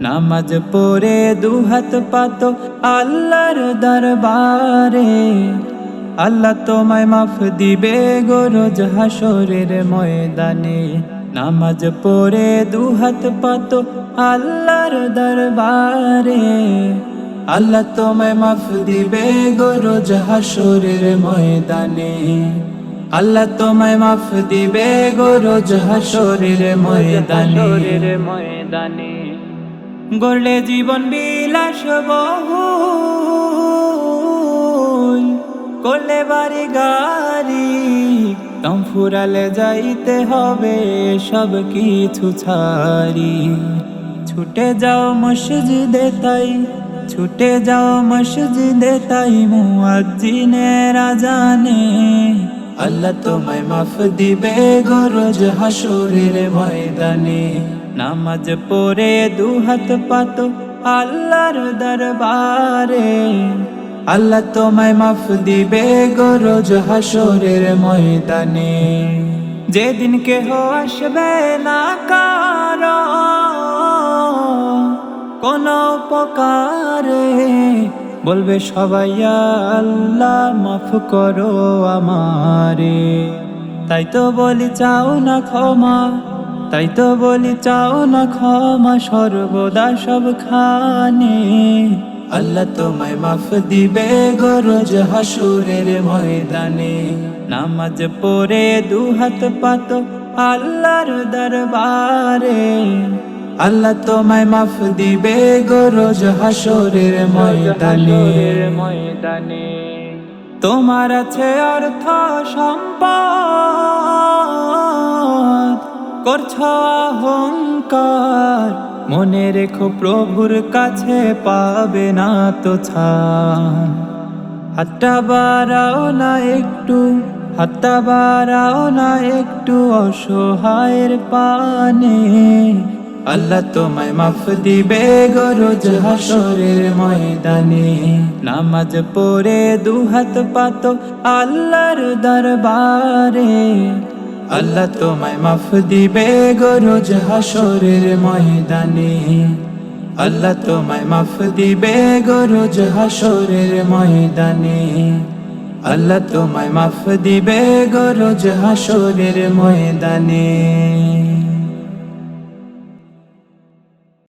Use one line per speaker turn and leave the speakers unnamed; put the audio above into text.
নামাজ পড়ে দুহাত পাত আল্লাহর দরবারে। আল্লাহ তোমায় মাফ দিবে গো রোজ হাসরের ময়দানে। নামাজ পড়ে দুহাত পাত আল্লাহর দরবারে। আল্লাহ তোমায় মাফ দিবে গো রোজ হাসরের ময়দানে। আল্লাহ তোমায় মাফ দিবে গো রোজ হাসরের ময়দানে। ময়দানে। গড়লে জীবন বিলাস বহুল। করলে বাড়ি গাড়ি, দম ফুরালে যাইতে হবে, সব কিছু ছাড়ি। ছুটে যাও মসজিদে তাই, ছুটে যাও মসজিদে তাই, মুয়াজ্জিনের আজানে। আল্লাহ তোমায় মাফ দিবে গো রোজ হাসুরের ময়দানে। নামাজ পড়ে দুহাত পাত আল্লাহর দরবারে। আল্লাহ তোমায় মাফ দিবে গো রোজ হাসরের ময়দানে। যেদিন কেহ আসবে না কারও, কোন উপকারে। বলবে সবাই, আল্লাহ মাফ করো আমারে। তাই তো বলি, চাও না ক্ষমা। তাই তো বলি চাও না ক্ষমা সর্বদা সব খানে আল্লাহ তোমায় মাফ দিবে গো রোজ হাসুরের ময়দানে। নামাজ পড়ে দুহাত পাত আল্লাহর দরবারে। আল্লাহ তোমায় মাফ দিবে গো রোজ হাসরের ময়দানে ময়দানে। তোমার আছে অর্থ সম্পদ করছ অহংকার। মনে রেখো প্রভুর কাছে পাবে না তো হাতটা বাড়াও না একটু, হাতটা বাড়াও না একটু অসহায়ের পানে। আল্লাহ তোমায় মাফ দিবে গো রোজ হাসরের ময়দানে। নামাজ পড়ে দুহাত পাত আল্লাহর দরবারে। আল্লাহ তোমায় মাফ দিবে গরুজ রোজ হাসরের ময়দানে। আল্লাহ তোমায় মাফ দিবে গরুজ রোজ হাসরের ময়দানে। আল্লাহ তোমায় মাফ দিবে গরুজ রোজ হাসরের ময়দানে।